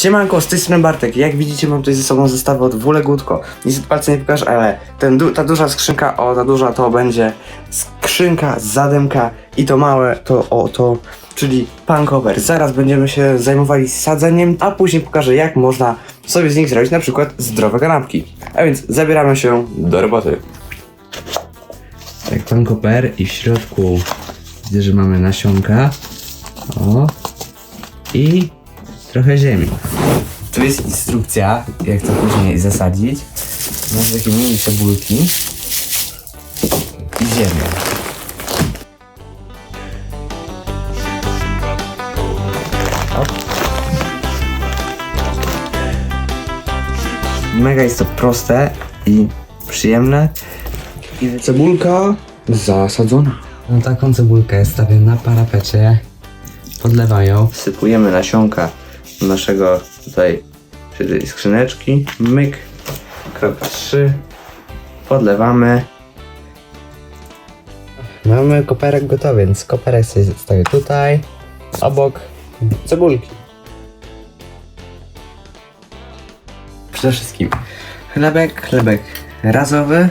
Siemanko, z tej strony Bartek. Jak widzicie mam tutaj ze sobą zestawy od Wulegutko. Niestety palce nie pokażę, ale ten, du- ta duża skrzynka, o ta duża to będzie skrzynka, zadymka i to małe to o to, czyli pankover. Zaraz będziemy się zajmowali sadzeniem, a później pokażę jak można sobie z nich zrobić na przykład zdrowe kanapki. A więc zabieramy się do roboty. Tak, pankoper i w środku widzę, że mamy nasionka. O. I trochę ziemi. Tu jest instrukcja, jak to później zasadzić. Masz takie mini cebulki i ziemię. Mega jest to proste i przyjemne. I cebulka zasadzona. No taką cebulkę stawiam na parapecie. Podlewają. Wsypujemy nasionka naszego tutaj czyli skrzyneczki. Myk. Kropka 3. Podlewamy. Mamy koperek gotowy, więc koperek sobie stawię tutaj. Obok cebulki. Przede wszystkim chlebek, chlebek razowy.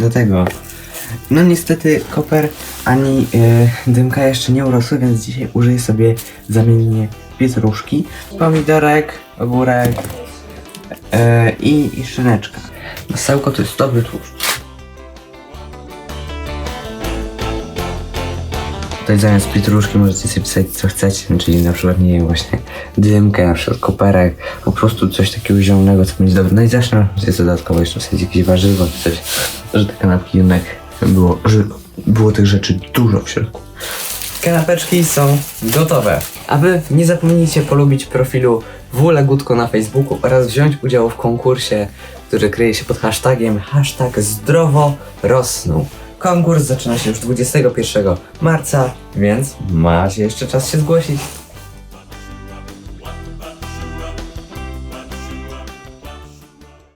Do tego. No niestety koper ani y, dymka jeszcze nie urosły, więc dzisiaj użyję sobie zamiennie pietruszki, pomidorek, ogórek y, i, szyneczka. Masełko to jest dobry tłuszcz. Tutaj zamiast pietruszki możecie sobie pisać co chcecie, czyli na przykład nie wiem, właśnie dymkę, na przykład koperek, po prostu coś takiego zielonego, co będzie dobre. No i zawsze jest dodatkowo jeszcze wsadzić jakieś warzywo czy coś, że te kanapki jednak było, że było tych rzeczy dużo w środku. Kanapeczki są gotowe. A wy nie zapomnijcie polubić profilu WLEGUTKO na Facebooku oraz wziąć udział w konkursie, który kryje się pod hashtagiem hashtag zdrowo rosną. Konkurs zaczyna się już 21 marca, więc macie jeszcze czas się zgłosić.